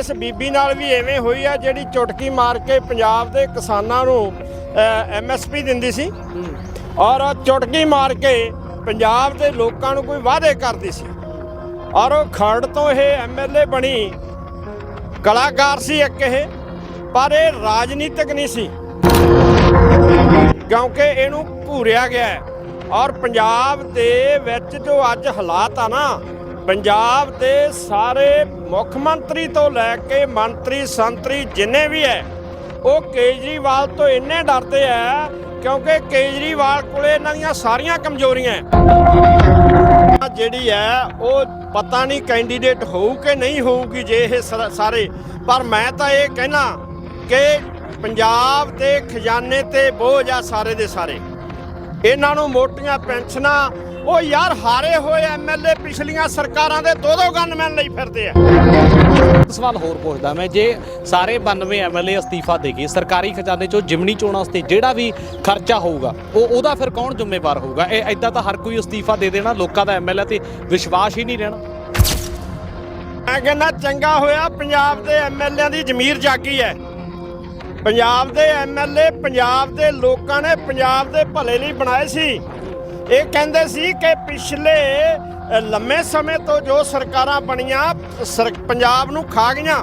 ਇਸ ਬੀਬੀ ਨਾਲ ਵੀ ਐਵੇਂ ਹੋਈ ਆ ਜਿਹੜੀ ਚੁਟਕੀ ਮਾਰ ਕੇ ਪੰਜਾਬ ਦੇ ਕਿਸਾਨਾਂ ਨੂੰ ਐਮਐਸਪੀ ਦਿੰਦੀ ਸੀ। ਔਰ ਚੁਟਕੀ ਮਾਰ ਕੇ ਪੰਜਾਬ ਦੇ ਲੋਕਾਂ ਨੂੰ ਕੋਈ ਵਾਅਦੇ ਕਰਦੀ ਸੀ। ਔਰ ਉਹ ਖਰੜ ਤੋਂ ਇਹ ਐਮਐਲਏ ਬਣੀ ਕਲਾਕਾਰ ਸੀ ਇੱਕ ਇਹ, ਪਰ ਇਹ ਰਾਜਨੀਤਿਕ ਨਹੀਂ ਸੀ। ਕਿਉਂਕਿ ਇਹਨੂੰ ਘੂਰਿਆ ਗਿਆ। ਔਰ ਪੰਜਾਬ ਦੇ ਵਿੱਚ ਜੋ ਅੱਜ ਹਾਲਾਤ ਆ ਨਾ ਪੰਜਾਬ ਦੇ ਸਾਰੇ ਮੁੱਖ ਮੰਤਰੀ ਤੋਂ ਲੈ ਕੇ ਮੰਤਰੀ, ਸੰਤਰੀ ਜਿੰਨੇ ਵੀ ਹੈ ਉਹ ਕੇਜਰੀਵਾਲ ਤੋਂ ਇੰਨੇ ਡਰਦੇ ਆ ਕਿਉਂਕਿ ਕੇਜਰੀਵਾਲ ਕੋਲੇ ਇਹਨਾਂ ਦੀਆਂ ਸਾਰੀਆਂ ਕਮਜ਼ੋਰੀਆਂ ਹੈ ਜਿਹੜੀ ਹੈ ਉਹ ਪਤਾ ਨਹੀਂ ਕੈਂਡੀਡੇਟ ਹੋਊ ਕਿ ਨਹੀਂ ਹੋਊਗੀ ਜੇ ਇਹ ਸਾ- ਸਾਰੇ। ਪਰ ਮੈਂ ਤਾਂ ਇਹ ਕਹਿਣਾ ਕਿ ਪੰਜਾਬ ਦੇ ਖਜ਼ਾਨੇ ਤੇ ਬੋਝ ਆ ਸਾਰੇ ਦੇ ਸਾਰੇ। ਇਹਨਾਂ ਨੂੰ ਮੋਟੀਆਂ ਪੈਨਸ਼ਨਾਂ ਉਹ ਯਾਰ ਹਾਰੇ ਹੋਏ ਐਮਐਲਏ ਪਿਛਲੀਆਂ ਸਰਕਾਰਾਂ ਦੇ ਦੋ ਦੋ ਗਨਮੈਨ ਲਈ ਫਿਰਦੇ ਆ। ਸਵਾਲ ਹੋਰ ਪੁੱਛਦਾ ਮੈਂ ਜੇ ਸਾਰੇ 92 ਐਮਐਲਏ ਅਸਤੀਫਾ ਦੇ ਗਏ ਸਰਕਾਰੀ ਖਜ਼ਾਨੇ ਚੋਂ ਜਿਮਨੀ ਚੋਣਾਂ ਵਾਸਤੇ ਜਿਹੜਾ ਵੀ ਖਰਚਾ ਹੋਊਗਾ ਉਹ ਉਹਦਾ ਫਿਰ ਕੌਣ ਜ਼ਿੰਮੇਵਾਰ ਹੋਊਗਾ? ਇਹ ਐਦਾਂ ਤਾਂ ਹਰ ਕੋਈ ਅਸਤੀਫਾ ਦੇ ਦੇਣਾ ਲੋਕਾਂ ਦਾ ਐਮਐਲਏ ਤੇ ਵਿਸ਼ਵਾਸ ਹੀ ਨਹੀਂ ਰਹਿਣਾ। ਮੈਂ ਕਹਿੰਦਾ ਚੰਗਾ ਹੋਇਆ ਪੰਜਾਬ ਦੇ ਐਮਐਲਏਆਂ ਦੀ ਜ਼ਮੀਰ ਜਾਗੀ ਹੈ ਪੰਜਾਬ ਦੇ ਐਮਐਲਏ ਪੰਜਾਬ ਦੇ ਲੋਕਾਂ ਨੇ ਪੰਜਾਬ ਦੇ ਭਲੇ ਲਈ ਬਣਾਏ ਸੀ। ਇਹ ਕਹਿੰਦੇ ਸੀ ਕਿ ਪਿਛਲੇ ਲੰਮੇ ਸਮੇਂ ਤੋਂ ਜੋ ਸਰਕਾਰਾਂ ਬਣੀਆਂ ਸਰ- ਪੰਜਾਬ ਨੂੰ ਖਾ ਗਈਆਂ।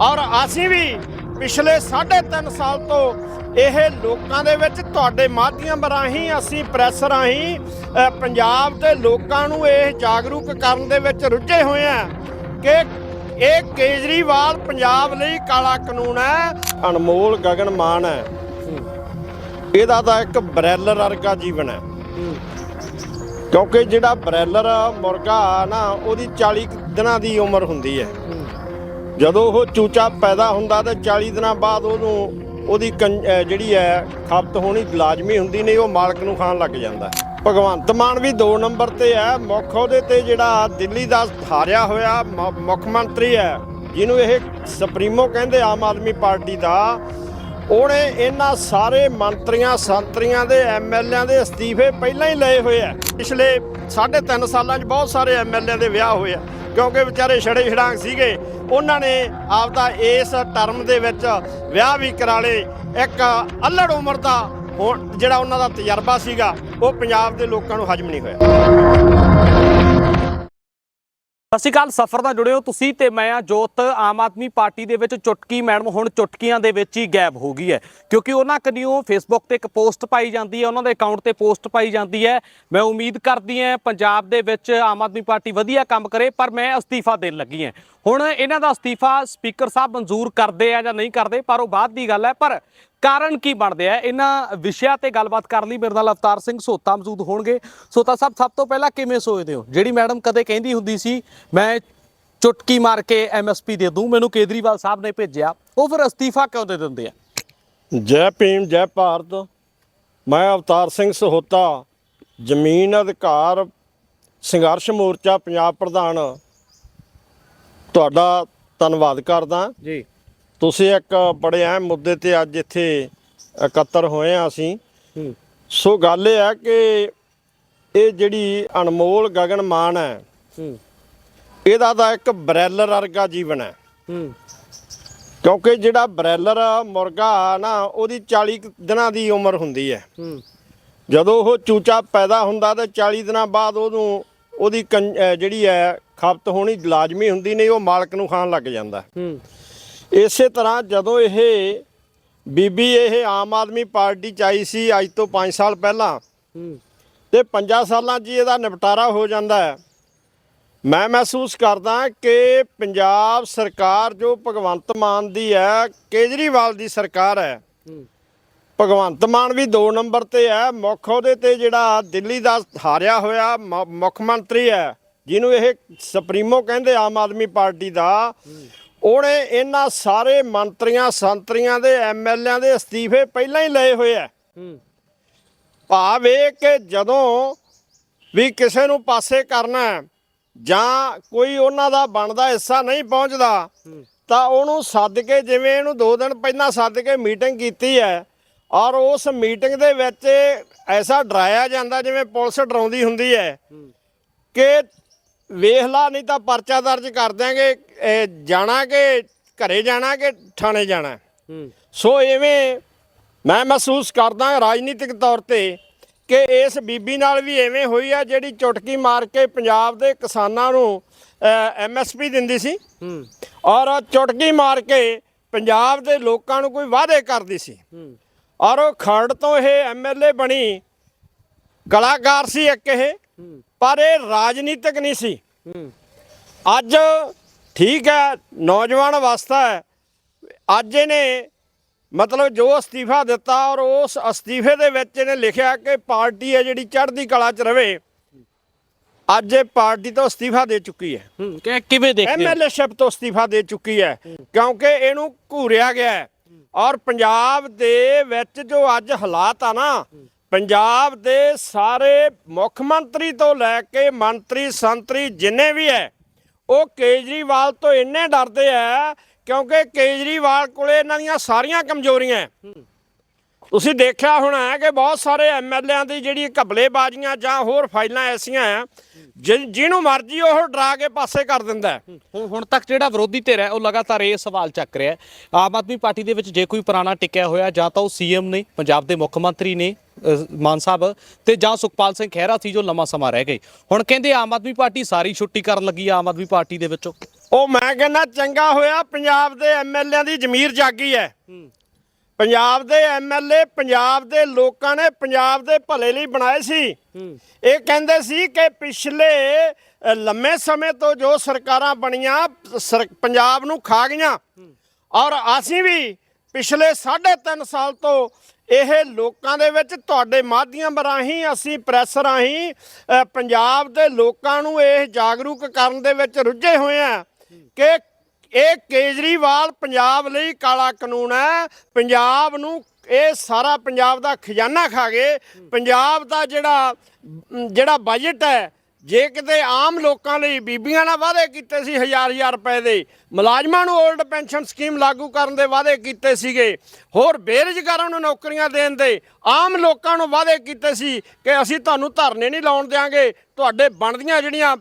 ਔਰ ਅਸੀਂ ਵੀ ਪਿਛਲੇ 3.5 ਸਾਲ ਤੋਂ ਇਹ ਲੋਕਾਂ ਦੇ ਵਿੱਚ ਤੁਹਾਡੇ ਮਾਧਿਅਮ ਰਾਹੀਂ ਅਸੀਂ ਪ੍ਰੈਸ ਰਾਹੀਂ ਪੰਜਾਬ ਦੇ ਲੋਕਾਂ ਨੂੰ ਇਹ ਜਾਗਰੂਕ ਕਰਨ ਦੇ ਵਿੱਚ ਰੁੱਝੇ ਹੋਏ ਆ ਕਿ ਇਹ ਕੇਜਰੀਵਾਲ ਪੰਜਾਬ ਲਈ ਕਾਲਾ ਕਾਨੂੰਨ ਹੈ ਅਨਮੋਲ ਗਗਨ ਮਾਨ ਹੈ। ਇਹਦਾ ਤਾਂ ਇੱਕ ਬਰੈਲਰ ਵਰਗਾ ਜੀਵਨ ਹੈ। ਕਿਉਂਕਿ ਜਿਹੜਾ ਬਰੈਲਰ ਮੁਰਗਾ ਨਾ, ਉਹਦੀ 40 ਦਿਨਾਂ ਦੀ ਉਮਰ ਹੁੰਦੀ ਹੈ। ਜਦੋਂ ਉਹ ਚੂਚਾ ਪੈਦਾ ਹੁੰਦਾ ਤਾਂ 40 ਦਿਨਾਂ ਬਾਅਦ ਉਹਨੂੰ, ਉਹਦੀ ਕੰ- ਜਿਹੜੀ ਹੈ ਖਪਤ ਹੋਣੀ ਲਾਜ਼ਮੀ ਹੁੰਦੀ, ਨਹੀਂ, ਉਹ ਮਾਲਕ ਨੂੰ ਖਾਣ ਲੱਗ ਜਾਂਦਾ। ਭਗਵੰਤ ਮਾਨ ਵੀ 2 ਨੰਬਰ ਤੇ ਹੈ। ਮੁੱਖ ਉਹਦੇ ਤੇ ਜਿਹੜਾ ਦਿੱਲੀ ਦਾ ਹਾਰਿਆ ਹੋਇਆ ਮ- ਮੁੱਖ ਮੰਤਰੀ ਹੈ, ਜਿਹਨੂੰ ਇਹ ਸੁਪਰੀਮੋ ਕਹਿੰਦੇ ਆਮ ਆਦਮੀ ਪਾਰਟੀ ਦਾ। ਉਹਨੇ ਇਹਨਾਂ ਸਾਰੇ ਮੰਤਰੀਆਂ, ਸੰਤਰੀਆਂ ਦੇ ਐਮਐਲਏਆਂ ਦੇ ਅਸਤੀਫੇ ਪਹਿਲਾਂ ਹੀ ਲਏ ਹੋਏ ਆ। ਪਿਛਲੇ 3.5 ਸਾਲਾਂ 'ਚ ਬਹੁਤ ਸਾਰੇ ਐਮਐਲਏ ਦੇ ਵਿਆਹ ਹੋਏ ਆ, ਕਿਉਂਕਿ ਵਿਚਾਰੇ ਛੜੇ ਛੜਾਂਗ ਸੀਗੇ। ਉਹਨਾਂ ਨੇ ਆਪਦਾ ਇਸ ਟਰਮ ਦੇ ਵਿੱਚ ਵਿਆਹ ਵੀ ਕਰਾ ਲਏ। ਇੱਕ ਅਲੜ ਉਮਰ ਦਾ ਹੁਣ ਜਿਹੜਾ ਉਹਨਾਂ ਦਾ ਤਜਰਬਾ ਸੀਗਾ, ਉਹ ਪੰਜਾਬ ਦੇ ਲੋਕਾਂ ਨੂੰ ਹਜਮ ਨਹੀਂ ਹੋਇਆ। ਸਤਿ ਸ਼੍ਰੀ ਅਕਾਲ, ਸਫਰ ਨਾਲ ਜੁੜੇ ਹੋ ਤੁਸੀਂ ਤੇ ਮੈਂ ਆ ਜੋਤ। ਆਮ ਆਦਮੀ ਪਾਰਟੀ ਦੇ ਵਿੱਚ ਚੁਟਕੀ ਮੈਡਮ, ਹੁਣ ਚੁਟਕੀਆਂ ਦੇ ਵਿੱਚ ਹੀ ਗਾਇਬ ਹੋ ਗਈ ਹੈ। ਕਿਉਂਕਿ ਉਹਨਾਂ ਕਨੀਓ ਫੇਸਬੁੱਕ ਤੇ ਇੱਕ ਪੋਸਟ ਪਾਈ ਜਾਂਦੀ ਹੈ, ਉਹਨਾਂ ਦੇ ਅਕਾਊਂਟ ਤੇ ਪੋਸਟ ਪਾਈ ਜਾਂਦੀ ਹੈ। ਮੈਂ ਉਮੀਦ ਕਰਦੀ ਹਾਂ ਪੰਜਾਬ ਦੇ ਵਿੱਚ ਆਮ ਆਦਮੀ ਪਾਰਟੀ ਵਧੀਆ ਕੰਮ ਕਰੇ, ਪਰ ਮੈਂ ਅਸਤੀਫਾ ਦੇਣ ਲੱਗੀ ਹਾਂ। ਹੁਣ ਇਹਨਾਂ ਦਾ ਅਸਤੀਫਾ ਸਪੀਕਰ ਸਾਹਿਬ ਮਨਜ਼ੂਰ ਕਰਦੇ ਆ ਜਾਂ ਨਹੀਂ ਕਰਦੇ, ਪਰ ਉਹ ਬਾਅਦ ਦੀ ਗੱਲ ਹੈ। ਪਰ ਕਾਰਨ ਕੀ ਬਣਦੇ ਆ? ਇਹਨਾਂ ਵਿਸ਼ਿਆਂ ਤੇ ਗੱਲਬਾਤ ਕਰਨ ਲਈ ਮੇਰੇ ਨਾਲ ਅਵਤਾਰ ਸਿੰਘ ਸੋਤਾ ਮੌਜੂਦ ਹੋਣਗੇ। ਸੋਤਾ ਸਾਹਿਬ ਸਭ ਤੋਂ ਪਹਿਲਾਂ ਕਿਵੇਂ ਸੋਚਦੇ ਹੋ? ਜਿਹੜੀ ਮੈਡਮ ਕਦੇ ਕਹਿੰਦੀ ਹੁੰਦੀ ਸੀ ਮੈਂ ਚੁਟਕੀ ਮਾਰ ਕੇ ਐਮਐਸਪੀ ਦੇ ਦੂੰ ਮੈਨੂੰ ਕੇਜਰੀਵਾਲ ਸਾਹਿਬ ਨੇ ਭੇਜਿਆ। ਉਹ ਫਿਰ ਅਸਤੀਫਾ ਕਿਉਂ ਦੇ ਦਿੰਦੇ ਆ? ਜੈ ਭੀਮ ਜੈ ਭਾਰਤ। ਮੈਂ ਅਵਤਾਰ ਸਿੰਘ ਸਹੋਤਾ ਜ਼ਮੀਨ ਅਧਿਕਾਰ ਸੰਘਰਸ਼ ਮੋਰਚਾ ਪੰਜਾਬ ਪ੍ਰਧਾਨ। ਤੁਹਾਡਾ ਧੰਨਵਾਦ ਕਰਦਾ। ਜੀ। ਤੁਸੀਂ ਇੱਕ ਬੜੇ ਅਹਿਮ ਮੁੱਦੇ ਤੇ ਅੱਜ ਇੱਥੇ ਇਕੱਤਰ ਹੋਏ ਆ ਅਸੀਂ। ਸੋ ਗੱਲ ਇਹ ਹੈ ਕਿ ਇਹ ਜਿਹੜੀ ਅਨਮੋਲ ਗਗਨ ਮਾਨ ਹੈ ਇਹਦਾ ਤਾਂ ਇੱਕ ਬਰੈਲਰ ਵਰਗਾ ਜੀਵਨ ਹੈ। ਕਿਉਂਕਿ ਜਿਹੜਾ ਬਰੈਲਰ ਮੁਰਗਾ ਨਾ ਉਹਦੀ 40 ਕੁ ਦਿਨਾਂ ਦੀ ਉਮਰ ਹੁੰਦੀ ਹੈ। ਜਦੋਂ ਉਹ ਚੂਚਾ ਪੈਦਾ ਹੁੰਦਾ ਤੇ 40 ਦਿਨਾਂ ਬਾਅਦ ਉਹਨੂੰ ਉਹਦੀ ਜਿਹੜੀ ਹੈ ਖਪਤ ਹੋਣੀ ਲਾਜ਼ਮੀ ਹੁੰਦੀ ਨਹੀਂ ਉਹ ਮਾਲਕ ਨੂੰ ਖਾਣ ਲੱਗ ਜਾਂਦਾ। ਇਸੇ ਤਰ੍ਹਾਂ ਜਦੋਂ ਇਹ ਬੀਬੀ ਇਹ ਆਮ ਆਦਮੀ ਪਾਰਟੀ ਚ ਆਈ ਸੀ ਅੱਜ ਤੋਂ 5 ਸਾਲ ਪਹਿਲਾਂ ਤੇ 5 ਸਾਲਾਂ 'ਚ ਇਹਦਾ ਨਿਪਟਾਰਾ ਹੋ ਜਾਂਦਾ ਹੈ। ਮੈਂ ਮਹਿਸੂਸ ਕਰਦਾ ਕਿ ਪੰਜਾਬ ਸਰਕਾਰ ਜੋ ਭਗਵੰਤ ਮਾਨ ਦੀ ਹੈ ਕੇਜਰੀਵਾਲ ਦੀ ਸਰਕਾਰ ਹੈ। ਭਗਵੰਤ ਮਾਨ ਵੀ 2 ਨੰਬਰ ਤੇ ਹੈ ਮੁੱਖ ਉਹਦੇ ਤੇ ਜਿਹੜਾ ਦਿੱਲੀ ਦਾ ਹਾਰਿਆ ਹੋਇਆ ਮੁੱਖ ਮੰਤਰੀ ਹੈ ਜਿਹਨੂੰ ਇਹ ਸੁਪਰੀਮੋ ਕਹਿੰਦੇ ਆਮ ਆਦਮੀ ਪਾਰਟੀ ਦਾ ਉਹਨੇ ਇਹਨਾਂ ਸਾਰੇ ਮੰਤਰੀਆਂ ਸੰਤਰੀਆਂ ਦੇ ਐਮਐਲਏਆਂ ਦੇ ਅਸਤੀਫੇ ਪਹਿਲਾਂ ਹੀ ਲਏ ਹੋਏ ਆ। ਭਾਵ ਇਹ ਕਿ ਜਦੋਂ ਵੀ ਕਿਸੇ ਨੂੰ ਪਾਸੇ ਕਰਨਾ ਜਾਂ ਕੋਈ ਉਹਨਾਂ ਦਾ ਬਣਦਾ ਹਿੱਸਾ ਨਹੀਂ ਪਹੁੰਚਦਾ ਤਾਂ ਉਹਨੂੰ ਸੱਦ ਕੇ ਜਿਵੇਂ ਇਹਨੂੰ 2 ਦਿਨ ਪਹਿਲਾਂ ਸੱਦ ਕੇ ਮੀਟਿੰਗ ਕੀਤੀ ਹੈ ਔਰ ਉਸ ਮੀਟਿੰਗ ਦੇ ਵਿੱਚ ਐਸਾ ਡਰਾਇਆ ਜਾਂਦਾ ਜਿਵੇਂ ਪੁਲਿਸ ਡਰਾਉਂਦੀ ਹੁੰਦੀ ਹੈ। ਕਿ ਵੇਖ ਲਾ ਨਹੀਂ ਤਾਂ ਪਰਚਾ ਦਰਜ ਕਰ ਦਿਆਂਗੇ। ਇਹ ਜਾਣਾ ਕਿ ਘਰੇ ਜਾਣਾ ਕਿ ਥਾਣੇ ਜਾਣਾ? ਹੂੰ। ਸੋ ਐਵੇਂ ਮੈਂ ਮਹਿਸੂਸ ਕਰਦਾ ਰਾਜਨੀਤਿਕ ਤੌਰ ਤੇ ਕਿ ਇਸ ਬੀਬੀ ਨਾਲ ਵੀ ਐਵੇਂ ਹੋਈ ਆ ਜਿਹੜੀ ਚੁਟਕੀ ਮਾਰ ਕੇ ਪੰਜਾਬ ਦੇ ਕਿਸਾਨਾਂ ਨੂੰ ਐਮਐਸਪੀ ਦਿੰਦੀ ਸੀ। ਹੂੰ। ਔਰ ਚੁਟਕੀ ਮਾਰ ਕੇ ਪੰਜਾਬ ਦੇ ਲੋਕਾਂ ਨੂੰ ਕੋਈ ਵਾਅਦੇ ਕਰਦੀ ਸੀ। ਹੂੰ। ਔਰ ਉਹ ਖਰੜ ਤੋਂ ਇਹ ਐਮਐਲਏ ਬਣੀ ਕਲਾਕਾਰ ਸੀ ਇੱਕ ਇਹ। ਹੂੰ। ਪਰ ਇਹ ਰਾਜਨੀਤਿਕ ਨਹੀਂ ਸੀ। ਅੱਜ ਠੀਕ ਹੈ ਨੌਜਵਾਨ ਅਵਸਥਾ ਹੈ। ਅੱਜ ਇਹਨੇ ਮਤਲਬ ਜੋ ਅਸਤੀਫਾ ਦਿੱਤਾ ਔਰ ਉਸ ਅਸਤੀਫੇ ਦੇ ਵਿੱਚ ਇਹਨੇ ਲਿਖਿਆ ਕਿ ਪਾਰਟੀ ਹੈ ਜਿਹੜੀ ਚੜ੍ਹਦੀ ਕਲਾ 'ਚ ਰਵੇ। ਅੱਜ ਇਹ ਪਾਰਟੀ ਤੋਂ ਅਸਤੀਫਾ ਦੇ ਚੁੱਕੀ ਹੈ। ਕਿ ਕਿਵੇਂ ਦੇਖਦੇ ਹੋ? ਐਮਐਲਏਸ਼ਿਪ ਤੋਂ ਅਸਤੀਫਾ ਦੇ ਚੁੱਕੀ ਹੈ ਕਿਉਂਕਿ ਇਹਨੂੰ ਘੂਰਿਆ ਗਿਆ ਹੈ। ਔਰ ਪੰਜਾਬ ਦੇ ਵਿੱਚ ਜੋ ਅੱਜ ਹਾਲਾਤ ਆ ਨਾ ਪੰਜਾਬ ਦੇ ਸਾਰੇ ਮੁੱਖ ਮੰਤਰੀ ਤੋਂ ਲੈ ਕੇ ਮੰਤਰੀ, ਸੰਤਰੀ ਜਿੰਨੇ ਵੀ ਹੈ ਉਹ ਕੇਜਰੀਵਾਲ ਤੋਂ ਇੰਨੇ ਡਰਦੇ ਆ ਕਿਉਂਕਿ ਕੇਜਰੀਵਾਲ ਕੋਲੇ ਇਹਨਾਂ ਦੀਆਂ ਸਾਰੀਆਂ ਕਮਜ਼ੋਰੀਆਂ ਤੁਸੀਂ ਦੇਖਿਆ ਹੋਣਾ ਹੈ ਕਿ ਬਹੁਤ ਸਾਰੇ ਐਮਐਲਏਆਂ ਦੀ ਜਿਹੜੀ ਘਪਲੇਬਾਜ਼ੀਆਂ ਜਾਂ ਹੋਰ ਫਾਈਲਾਂ ਐਸੀਆਂ ਆ ਜਿਹਨੂੰ ਮਰਜ਼ੀ ਉਹ ਡਰਾ ਕੇ ਪਾਸੇ ਕਰ ਦਿੰਦਾ ਹੁਣ ਹੁਣ ਤੱਕ ਜਿਹੜਾ ਵਿਰੋਧੀ ਧਿਰ ਹੈ ਉਹ ਲਗਾਤਾਰ ਇਹ ਸਵਾਲ ਚੱਕ ਰਿਹਾ ਹੈ। ਆਮ ਆਦਮੀ ਪਾਰਟੀ ਦੇ ਵਿੱਚ ਜੇ ਕੋਈ ਪੁਰਾਣਾ ਟਿਕਿਆ ਹੋਇਆ ਜਾਂ ਤਾਂ ਉਹ ਸੀਐਮ ਨੇ ਪੰਜਾਬ ਦੇ ਮੁੱਖ ਮੰਤਰੀ ਨੇ ਮਾਨ ਸਾਹਿਬ ਤੇ ਜਾਂ ਸੁਖਪਾਲ ਸਿੰਘ ਖਹਿਰਾ ਸੀ ਜੋ ਲੰਮਾ ਸਮਾਂ ਰਹਿ ਗਏ। ਹੁਣ ਕਹਿੰਦੇ ਆਮ ਆਦਮੀ ਪਾਰਟੀ ਸਾਰੀ ਛੁੱਟੀ ਕਰਨ ਲੱਗੀ ਆਮ ਆਦਮੀ ਪਾਰਟੀ ਦੇ ਵਿੱਚੋਂ। ਉਹ ਮੈਂ ਕਹਿੰਦਾ ਚੰਗਾ ਹੋਇਆ ਪੰਜਾਬ ਦੇ ਐਮਐਲਏਆਂ ਦੀ ਜ਼ਮੀਰ ਜਾਗੀ ਹੈ। ਪੰਜਾਬ ਦੇ ਐਮਐਲਏ ਪੰਜਾਬ ਦੇ ਲੋਕਾਂ ਨੇ ਪੰਜਾਬ ਦੇ ਭਲੇ ਲਈ ਬਣਾਏ ਸੀ। ਇਹ ਕਹਿੰਦੇ ਸੀ ਕਿ ਪਿਛਲੇ ਲੰਮੇ ਸਮੇਂ ਤੋਂ ਜੋ ਸਰਕਾਰਾਂ ਬਣੀਆਂ, ਸਰ- ਪੰਜਾਬ ਨੂੰ ਖਾ ਗਈਆਂ। ਔਰ ਅਸੀਂ ਵੀ ਪਿਛਲੇ 3.5 ਸਾਲ ਤੋਂ ਇਹ ਲੋਕਾਂ ਦੇ ਵਿੱਚ ਤੁਹਾਡੇ ਮਾਧਿਅਮ ਰਾਹੀਂ, ਅਸੀਂ ਪ੍ਰੈਸ ਰਾਹੀਂ ਪੰਜਾਬ ਦੇ ਲੋਕਾਂ ਨੂੰ ਇਹ ਜਾਗਰੂਕ ਕਰਨ ਦੇ ਵਿੱਚ ਰੁੱਝੇ ਹੋਏ ਆ ਕਿ ਇਹ ਕੇਜਰੀਵਾਲ ਪੰਜਾਬ ਲਈ ਕਾਲਾ ਕਾਨੂੰਨ ਹੈ। ਪੰਜਾਬ ਨੂੰ ਇਹ ਸਾਰਾ ਪੰਜਾਬ ਦਾ ਖਜ਼ਾਨਾ ਖਾ ਗਏ। ਪੰਜਾਬ ਦਾ ਜਿਹੜਾ ਜਿਹੜਾ ਬਜਟ ਹੈ ਜੇ ਕਿਤੇ ਆਮ ਲੋਕਾਂ ਲਈ ਬੀਬੀਆਂ ਨਾਲ ਵਾਅਦੇ ਕੀਤੇ ਸੀ ਹਜ਼ਾਰ ਹਜ਼ਾਰ ਰੁਪਏ ਦੇ, ਮੁਲਾਜ਼ਮਾਂ ਨੂੰ 올ਡ ਪੈਨਸ਼ਨ ਸਕੀਮ ਲਾਗੂ ਕਰਨ ਦੇ ਵਾਅਦੇ ਕੀਤੇ ਸੀਗੇ, ਹੋਰ ਬੇਰੁਜ਼ਗਾਰਾਂ ਨੂੰ ਨੌਕਰੀਆਂ ਦੇਣ ਦੇ ਆਮ ਲੋਕਾਂ ਨੂੰ ਵਾਅਦੇ ਕੀਤੇ ਸੀ ਕਿ ਅਸੀਂ ਤੁਹਾਨੂੰ ਧਰਨੇ ਨਹੀਂ ਲਾਉਣ ਦਿਆਂਗੇ, ਤੁਹਾਡੇ ਬਣਦੀਆਂ ਜਿਹੜੀਆਂ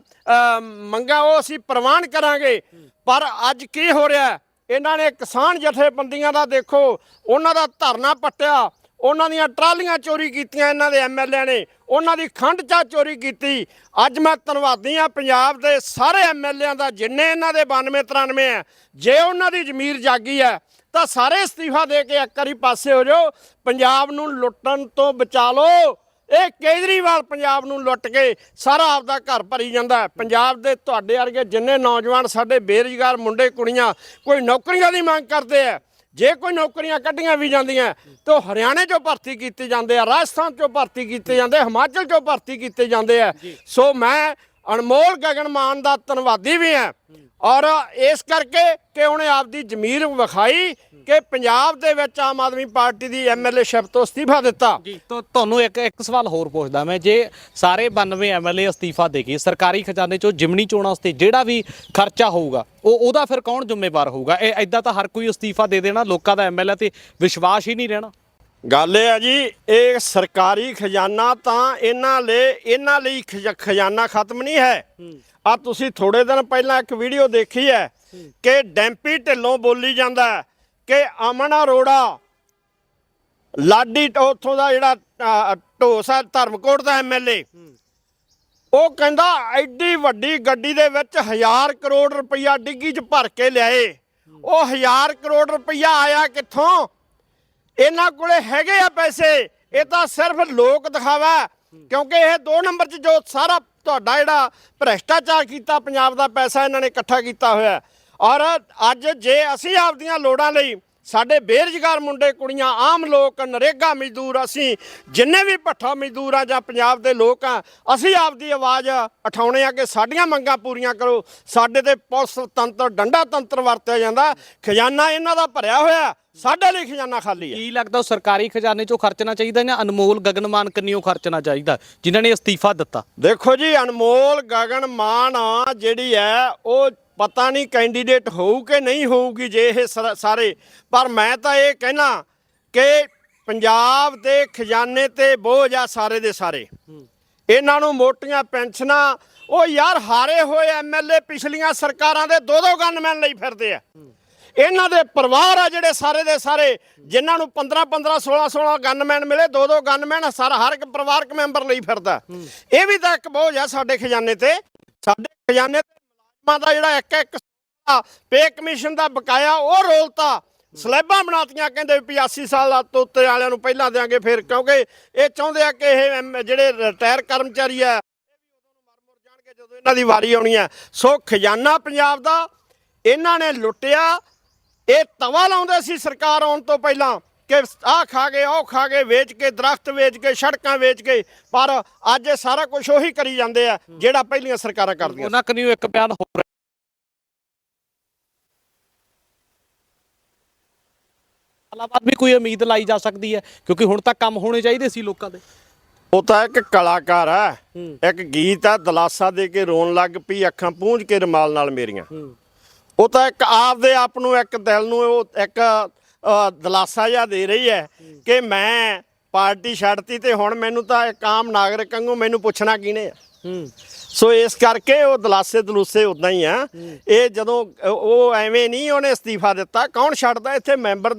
ਮੰਗਾਂ ਉਹ ਅਸੀਂ ਪ੍ਰਵਾਨ ਕਰਾਂਗੇ। ਪਰ ਅੱਜ ਕੀ ਹੋ ਰਿਹਾ ਇਹਨਾਂ ਨੇ ਕਿਸਾਨ ਜਥੇਬੰਦੀਆਂ ਦਾ ਦੇਖੋ, ਉਹਨਾਂ ਦਾ ਧਰਨਾ ਪੱਟਿਆ ਉਹਨਾਂ ਦੀਆਂ ਟਰਾਲੀਆਂ ਚੋਰੀ ਕੀਤੀਆਂ ਇਹਨਾਂ ਦੇ ਐਮਐਲਏ ਨੇ। ਉਹਨਾਂ ਦੀ ਖੰਡ ਚਾ ਚੋਰੀ ਕੀਤੀ। ਅੱਜ ਮੈਂ ਧੰਨਵਾਦੀ ਆ ਪੰਜਾਬ ਦੇ ਸਾਰੇ ਐਮਐਲਏਆਂ ਦਾ, ਜਿੰਨੇ ਇਹਨਾਂ ਦੇ 92 93 ਹੈ। ਜੇ ਉਹਨਾਂ ਦੀ ਜ਼ਮੀਰ ਜਾਗੀ ਹੈ, ਤਾਂ ਸਾਰੇ ਅਸਤੀਫਾ ਦੇ ਕੇ ਇੱਕ ਵਾਰੀ ਪਾਸੇ ਹੋ ਜਾਓ। ਪੰਜਾਬ ਨੂੰ ਲੁੱਟਣ ਤੋਂ ਬਚਾ ਲਓ। ਇਹ ਕੇਜਰੀਵਾਲ ਪੰਜਾਬ ਨੂੰ ਲੁੱਟ ਕੇ ਸਾਰਾ ਆਪਦਾ ਘਰ ਭਰੀ ਜਾਂਦਾ ਪੰਜਾਬ ਦੇ ਤੁਹਾਡੇ ਵਰਗੇ ਜਿੰਨੇ ਨੌਜਵਾਨ ਸਾਡੇ ਬੇਰੁਜ਼ਗਾਰ ਮੁੰਡੇ, ਕੁੜੀਆਂ ਕੋਈ ਨੌਕਰੀਆਂ ਦੀ ਮੰਗ ਕਰਦੇ ਆ ਜੇ ਕੋਈ ਨੌਕਰੀਆਂ ਕੱਢੀਆਂ ਵੀ ਜਾਂਦੀਆਂ ਤਾਂ ਹਰਿਆਣੇ ਚੋਂ ਭਰਤੀ ਕੀਤੇ ਜਾਂਦੇ ਆ ਰਾਜਸਥਾਨ ਚੋਂ ਭਰਤੀ ਕੀਤੇ ਜਾਂਦੇ ਹਿਮਾਚਲ ਚੋਂ ਭਰਤੀ ਕੀਤੇ ਜਾਂਦੇ ਆ। ਸੋ ਮੈਂ ਅਨਮੋਲ ਗਗਨ ਮਾਨ ਦਾ ਧੰਨਵਾਦੀ ਵੀ ਹਾਂ। ਔਰ ਇਸ ਕਰਕੇ ਕਿ ਉਹਨੇ ਆਪਦੀ ਜ਼ਮੀਰ ਵਿਖਾਈ ਕਿ ਪੰਜਾਬ ਦੇ ਵਿੱਚ ਆਮ ਆਦਮੀ ਪਾਰਟੀ ਦੀ ਐਮਐਲਏ ਸ਼ਿਪ ਤੋਂ ਅਸਤੀਫਾ ਦਿੱਤਾ। ਤਾਂ ਤੁਹਾਨੂੰ ਇੱਕ ਇੱਕ ਸਵਾਲ ਹੋਰ ਪੁੱਛਦਾ ਮੈਂ। ਜੇ ਸਾਰੇ 92 ਐਮਐਲਏ ਅਸਤੀਫਾ ਦੇ ਗਏ ਸਰਕਾਰੀ ਖਜ਼ਾਨੇ ਚੋਂ ਜਿਮਨੀ ਚੋਣਾਂ ਵਾਸਤੇ ਜਿਹੜਾ ਵੀ ਖਰਚਾ ਹੋਊਗਾ, ਉਹ ਉਹਦਾ ਫਿਰ ਕੌਣ ਜ਼ਿੰਮੇਵਾਰ ਹੋਊਗਾ? ਇਹ ਐਦਾਂ ਤਾਂ ਹਰ ਕੋਈ ਅਸਤੀਫਾ ਦੇ ਦੇਣਾ, ਲੋਕਾਂ ਦਾ ਐਮਐਲਏ ਤੇ ਵਿਸ਼ਵਾਸ ਹੀ ਨਹੀਂ ਰਹਿਣਾ। ਗੱਲ ਇਹ ਹੈ ਜੀ ਇਹ ਸਰਕਾਰੀ ਖਜ਼ਾਨਾ ਤਾਂ ਇਹਨਾਂ ਲਈ ਇਹਨਾਂ ਲਈ ਖਜ਼- ਖਜ਼ਾਨਾ ਖਤਮ ਨਹੀਂ ਹੈ। ਆ ਤੁਸੀਂ ਥੋੜੇ ਦਿਨ ਪਹਿਲਾਂ ਇੱਕ ਵੀਡੀਓ ਦੇਖੀ ਹੈ ਕਿ ਡੈਂਪੀ ਢਿੱਲੋਂ ਬੋਲੀ ਜਾਂਦਾ ਹੈ ਕਿ ਅਮਨ ਅਰੋੜਾ ਲਾਡੀ ਟ- ਉੱਥੋਂ ਦਾ ਜਿਹੜਾ ਅ, ਢੋਸ ਧਰਮਕੋਟ ਦਾ ਐਮਐਲਏ ਉਹ ਕਹਿੰਦਾ ਐਡੀ ਵੱਡੀ ਗੱਡੀ ਦੇ ਵਿੱਚ 1000 ਕਰੋੜ ਰੁਪਈਆ ਡਿੱਗੀ 'ਚ ਭਰ ਕੇ ਲਿਆਏ। ਉਹ 1000 ਕਰੋੜ ਰੁਪਈਆ ਆਇਆ ਕਿੱਥੋਂ? ਇਹਨਾਂ ਕੋਲੇ ਹੈਗੇ ਆ ਪੈਸੇ। ਇਹ ਤਾਂ ਸਿਰਫ ਲੋਕ ਦਿਖਾਵਾ, ਕਿਉਂਕਿ ਇਹ ਦੋ ਨੰਬਰ 'ਚ ਜੋ ਸਾਰਾ ਤੁਹਾਡਾ ਜਿਹੜਾ ਭ੍ਰਿਸ਼ਟਾਚਾਰ ਕੀਤਾ, ਪੰਜਾਬ ਦਾ ਪੈਸਾ ਇਹਨਾਂ ਨੇ ਇਕੱਠਾ ਕੀਤਾ ਹੋਇਆ। ਔਰ ਅੱਜ ਜੇ ਅਸੀਂ ਆਪਦੀਆਂ ਲੋੜਾਂ ਲਈ ਸਾਡੇ ਬੇਰੁਜ਼ਗਾਰ ਮੁੰਡੇ ਕੁੜੀਆਂ ਆਮ ਲੋਕ ਨਰੇਗਾ ਮਜ਼ਦੂਰ ਅਸੀਂ ਜਿੰਨੇ ਵੀ ਭੱਠਾ ਮਜ਼ਦੂਰ ਆ ਜਾਂ ਪੰਜਾਬ ਦੇ ਲੋਕ ਆ ਅਸੀਂ ਆਪਦੀ ਆਵਾਜ਼ ਉਠਾਉਣੇ ਆ ਕਿ ਸਾਡੀਆਂ ਮੰਗਾਂ ਪੂਰੀਆਂ ਕਰੋ। ਸਾਡੇ ਤੇ ਪੁਲਿਸ ਤੰਤਰ ਡੰਡਾ ਤੰਤਰ ਵਰਤਿਆ ਜਾਂਦਾ। ਖਜ਼ਾਨਾ ਇਹਨਾਂ ਦਾ ਭਰਿਆ ਹੋਇਆ ਸਾਡੇ ਲਈ ਖਜ਼ਾਨਾ ਖਾਲੀ ਹੈ ਕੀ ਲੱਗਦਾ ਸਰਕਾਰੀ ਖਜ਼ਾਨੇ ਚੋਂ ਖਰਚਣਾ ਚਾਹੀਦਾ ਜਾਂ ਅਨਮੋਲ ਗਗਨਮਾਨ ਕੰਨਿਓ ਖਰਚਣਾ ਚਾਹੀਦਾ? ਜਿਨ੍ਹਾਂ ਨੇ ਅਸਤੀਫਾ ਦਿੱਤਾ। ਦੇਖੋ ਜੀ ਅਨਮੋਲ ਗਗਨ ਮਾਨ ਆ ਜਿਹੜੀ ਹੈ ਉਹ ਪਤਾ ਨਹੀਂ ਕੈਂਡੀਡੇਟ ਹੋਊ ਕਿ ਨਹੀਂ ਹੋਊਗੀ ਜੇ ਇਹ ਸਰ- ਸਾਰੇ। ਪਰ ਮੈਂ ਤਾਂ ਇਹ ਕਹਿਣਾ ਕਿ ਪੰਜਾਬ ਦੇ ਖਜ਼ਾਨੇ ਤੇ ਬੋਝ ਆ ਸਾਰੇ ਦੇ ਸਾਰੇ। ਇਹਨਾਂ ਨੂੰ ਮੋਟੀਆਂ ਪੈਨਸ਼ਨਾਂ, ਉਹ ਯਾਰ ਹਾਰੇ ਹੋਏ ਐਮਐਲਏ ਪਿਛਲੀਆਂ ਸਰਕਾਰਾਂ ਦੇ ਦੋ ਦੋ ਗਨਮੈਨ ਲਈ ਫਿਰਦੇ ਆ। ਇਹਨਾਂ ਦੇ ਪਰਿਵਾਰ ਆ ਜਿਹੜੇ ਸਾਰੇ ਦੇ ਸਾਰੇ, ਜਿਨ੍ਹਾਂ ਨੂੰ 15 15 16 16 ਗਨਮੈਨ ਮਿਲੇ ਦੋ ਦੋ ਗਨਮੈਨ ਸਾਰਾ ਹਰ ਇੱਕ ਪਰਿਵਾਰਕ ਮੈਂਬਰ ਲਈ ਫਿਰਦਾ। ਇਹ ਵੀ ਤਾਂ ਇੱਕ ਬੋਝ ਆ ਸਾਡੇ ਖਜ਼ਾਨੇ ਤੇ। ਸਾਡੇ ਖਜ਼ਾਨੇ ਤੇ ਮੁਲਾਜ਼ਮਾਂ ਦਾ ਜਿਹੜਾ ਇੱਕ ਇੱਕ ਪੇ ਕਮਿਸ਼ਨ ਦਾ ਬਕਾਇਆ ਉਹ ਰੋਲਤਾ। ਸਲੈਬਾਂ ਬਣਾਤੀਆਂ ਕਹਿੰਦੇ ਵੀ 85 ਸਾਲ ਤੋਂ ਉੱਤੇ ਵਾਲਿਆਂ ਨੂੰ ਪਹਿਲਾਂ ਦੇਾਂਗੇ ਫਿਰ, ਕਿਉਂਕਿ ਇਹ ਚਾਹੁੰਦੇ ਆ ਕਿ ਇਹ ਜਿਹੜੇ ਰਿਟਾਇਰ ਕਰਮਚਾਰੀ ਆ ਜਾਣਗੇ ਜਦੋਂ ਇਹਨਾਂ ਦੀ ਵਾਰੀ ਆਉਣੀ ਹੈ ਸੋ ਖਜ਼ਾਨਾ ਪੰਜਾਬ ਦਾ, ਇਹਨਾਂ ਨੇ ਲੁੱਟਿਆ, ਇਹ ਤਵਾ ਲਾਉਂਦੇ ਸੀ ਸਰਕਾਰ ਆਉਣ ਤੋਂ ਪਹਿਲਾਂ। ਕਿ ਆਹ ਖਾ ਗਏ ਉਹ ਖਾ ਗਏ ਵੇਚ ਕੇ ਦਰਖਤ ਵੇਚ ਕੇ ਸੜਕਾਂ ਵੇਚ ਕੇ ਪਰ ਅੱਜ ਇਹ ਸਾਰਾ ਕੁਝ ਉਹੀ ਕਰੀ ਜਾਂਦੇ ਆ ਜਿਹੜਾ ਪਹਿਲੀਆਂ ਸਰਕਾਰਾਂ ਕਰਦੀਆਂ ਉਹਨਾਂ ਕਨੀਓ ਇੱਕ ਬਿਆਨ ਹੋ। ਰਿਹਾ ਸਾਲਾਂ ਬਾਅਦ ਵੀ ਕੋਈ ਉਮੀਦ ਲਾਈ ਜਾ ਸਕਦੀ ਹੈ ਕਿਉਂਕਿ ਹੁਣ ਤੱਕ ਕੰਮ ਹੋਣੇ ਚਾਹੀਦੇ ਸੀ ਲੋਕਾਂ ਦੇ। ਉਹ ਤਾਂ ਇੱਕ ਕਲਾਕਾਰ ਹੈ ਇੱਕ ਗੀਤ ਹੈ ਦਲਾਸਾ ਦੇ ਕੇ ਰੋਣ ਲੱਗ ਪਈ ਅੱਖਾਂ ਪੂੰਝ ਕੇ ਰਮਾਲ ਨਾਲ ਮੇਰੀਆਂ। ਉਹ ਤਾਂ ਇੱਕ ਆਪਦੇ ਆਪ ਨੂੰ ਇੱਕ ਦਿਲ ਨੂੰ ਉਹ ਇੱਕ ਦਲਾਸਾ ਜਿਹਾ ਦੇ ਰਹੀ ਹੈ ਕਿ ਮੈਂ ਪਾਰਟੀ ਛੱਡਤੀ ਤੇ ਹੁਣ ਮੈਨੂੰ ਤਾਂ ਇੱਕ ਆਮ ਨਾਗਰਿਕ ਵਾਂਗੂ ਮੈਨੂੰ ਪੁੱਛਣਾ ਕਿਹਨੇ ਸੋ ਇਸ ਕਰਕੇ ਉਹ ਦਲਾਸੇ ਦਲੂਸੇ ਉਦਾਂ ਹੀ ਆ। ਇਹ ਜਦੋਂ ਉਹ ਐਵੇਂ ਨਹੀਂ ਉਹਨੇ ਅਸਤੀਫਾ ਦਿੱਤਾ ਕੌਣ ਛੱਡਦਾ? ਇੱਥੇ ਮੈਂਬਰ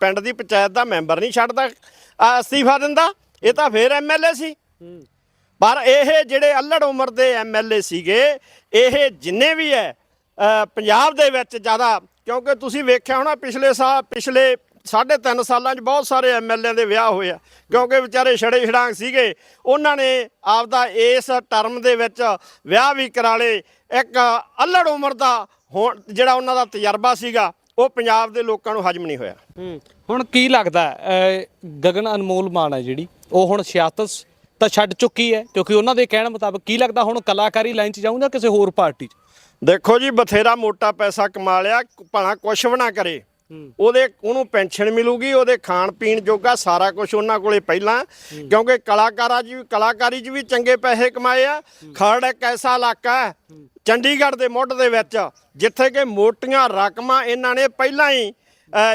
ਪਿੰਡ ਦੀ ਪੰਚਾਇਤ ਦਾ ਮੈਂਬਰ ਨਹੀਂ ਛੱਡਦਾ। ਅਸਤੀਫਾ ਦਿੰਦਾ ਇਹ ਤਾਂ ਫੇਰ ਐਮਐਲਏ ਸੀ। ਪਰ ਇਹ ਜਿਹੜੇ ਅੱਲੜ ਉਮਰ ਦੇ ਐਮਐਲਏ ਸੀਗੇ ਇਹ ਜਿੰਨੇ ਵੀ ਹੈ ਪੰਜਾਬ ਦੇ ਵਿੱਚ ਜ਼ਿਆਦਾ ਕਿਉਂਕਿ ਤੁਸੀਂ ਵੇਖਿਆ ਹੋਣਾ ਪਿਛਲੇ ਸਾਲ ਪਿਛਲੇ ਸਾਢੇ ਤਿੰਨ ਸਾਲਾਂ 'ਚ ਬਹੁਤ ਸਾਰੇ ਐਮਐਲਏ ਦੇ ਵਿਆਹ ਹੋਏ ਆ। ਕਿਉਂਕਿ ਵਿਚਾਰੇ ਛੜੇ ਛੜਾਂਗ ਸੀਗੇ। ਉਹਨਾਂ ਨੇ ਆਪਦਾ ਇਸ ਟਰਮ ਦੇ ਵਿੱਚ ਵਿਆਹ ਵੀ ਕਰਾ ਲਏ। ਇੱਕ ਅੱਲੜ ਉਮਰ ਦਾ ਹੁਣ ਜਿਹੜਾ ਉਹਨਾਂ ਦਾ ਤਜਰਬਾ ਸੀਗਾ, ਉਹ ਪੰਜਾਬ ਦੇ ਲੋਕਾਂ ਨੂੰ ਹਜਮ ਨਹੀਂ ਹੋਇਆ। ਹੁਣ ਕੀ ਲੱਗਦਾ ਗਗਨ ਅਨਮੋਲ ਮਾਨ ਹੈ ਜਿਹੜੀ, ਉਹ ਹੁਣ ਸਿਆਸਤ ਤਾਂ ਛੱਡ ਚੁੱਕੀ ਹੈ। ਕਿਉਂਕਿ ਉਹਨਾਂ ਦੇ ਕਹਿਣ ਮੁਤਾਬਕ ਕੀ ਲੱਗਦਾ ਹੁਣ ਕਲਾਕਾਰੀ ਲਾਈਨ 'ਚ ਜਾਊਂਗਾ ਕਿਸੇ ਹੋਰ ਪਾਰਟੀ 'ਚ? ਦੇਖੋ ਜੀ ਬਥੇਰਾ ਮੋਟਾ ਪੈਸਾ ਕਮਾ ਲਿਆ ਭਲਾ ਕੁਛ ਵੀ ਨਾ ਕਰੇ। ਉਹਦੇ ਉਹਨੂੰ ਪੈਨਸ਼ਨ ਮਿਲੂਗੀ ਉਹਦੇ ਖਾਣ ਪੀਣ ਜੋਗਾ ਸਾਰਾ ਕੁਝ ਉਹਨਾਂ ਕੋਲੇ ਪਹਿਲਾਂ। ਕਿਉਂਕਿ ਕਲਾਕਾਰਾਂ ਵੀ ਕਲਾਕਾਰੀ 'ਚ ਵੀ ਚੰਗੇ ਪੈਸੇ ਕਮਾਏ ਆ। ਖਰੜ ਇੱਕ ਐਸਾ ਇਲਾਕਾ ਹੈ ਚੰਡੀਗੜ੍ਹ ਦੇ ਮੁੱਢ ਦੇ ਵਿੱਚ ਜਿੱਥੇ ਕਿ ਮੋਟੀਆਂ ਰਕਮਾਂ ਇਹਨਾਂ ਨੇ ਪਹਿਲਾਂ ਹੀ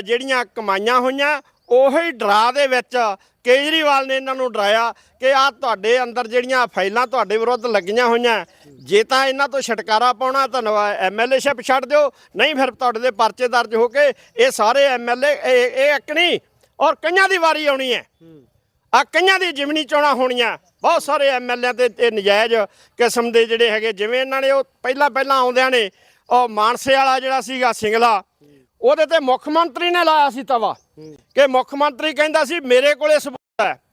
ਜਿਹੜੀਆਂ ਕਮਾਈਆਂ ਹੋਈਆਂ ਉਹੀ ਡਰਾ ਦੇ ਵਿੱਚ ਕੇਜਰੀਵਾਲ ਨੇ ਇਹਨਾਂ ਨੂੰ ਡਰਾਇਆ ਕਿ ਆ ਤੁਹਾਡੇ ਅੰਦਰ ਜਿਹੜੀਆਂ ਫਾਈਲਾਂ ਤੁਹਾਡੇ ਵਿਰੁੱਧ ਲੱਗੀਆਂ ਹੋਈਆਂ, ਜੇ ਤਾਂ ਇਹਨਾਂ ਤੋਂ ਛਟਕਾਰਾ ਪਾਉਣਾ ਤਾਂ ਐਮਐਲਏ ਸ਼ਿਪ ਛੱਡ ਦਿਓ, ਨਹੀਂ ਫਿਰ ਤੁਹਾਡੇ ਦੇ ਪਰਚੇ ਦਰਜ ਹੋ ਕੇ ਇਹ ਸਾਰੇ ਐਮਐਲਏ ਇਹ ਇੱਕ ਨਹੀਂ ਔਰ ਕਈਆਂ ਦੀ ਵਾਰੀ ਆਉਣੀ ਹੈ। ਆ ਕਈਆਂ ਦੀ ਜਿਮਨੀ ਚੋਣਾਂ ਹੋਣੀਆਂ। ਬਹੁਤ ਸਾਰੇ ਐਮਐਲਏ ਤੇ ਤੇ ਨਜਾਇਜ਼ ਕਿਸਮ ਦੇ ਜਿਹੜੇ ਹੈਗੇ, ਜਿਵੇਂ ਇਹਨਾਂ ਨੇ ਉਹ ਪਹਿਲਾਂ ਪਹਿਲਾਂ ਆਉਂਦਿਆਂ ਨੇ, ਉਹ ਮਾਨਸੇ ਵਾਲਾ ਜਿਹੜਾ ਸੀਗਾ, ਸਿੰਗਲਾ ਉਹਦੇ ਤੇ ਮੁੱਖ ਮੰਤਰੀ ਨੇ ਲਾਇਆ ਸੀ ਤਵਾ। ਕਿ ਮੁੱਖ ਮੰਤਰੀ ਕਹਿੰਦਾ ਸੀ ਮੇਰੇ ਕੋਲੇ ਸਬੂਤ ਹੈ।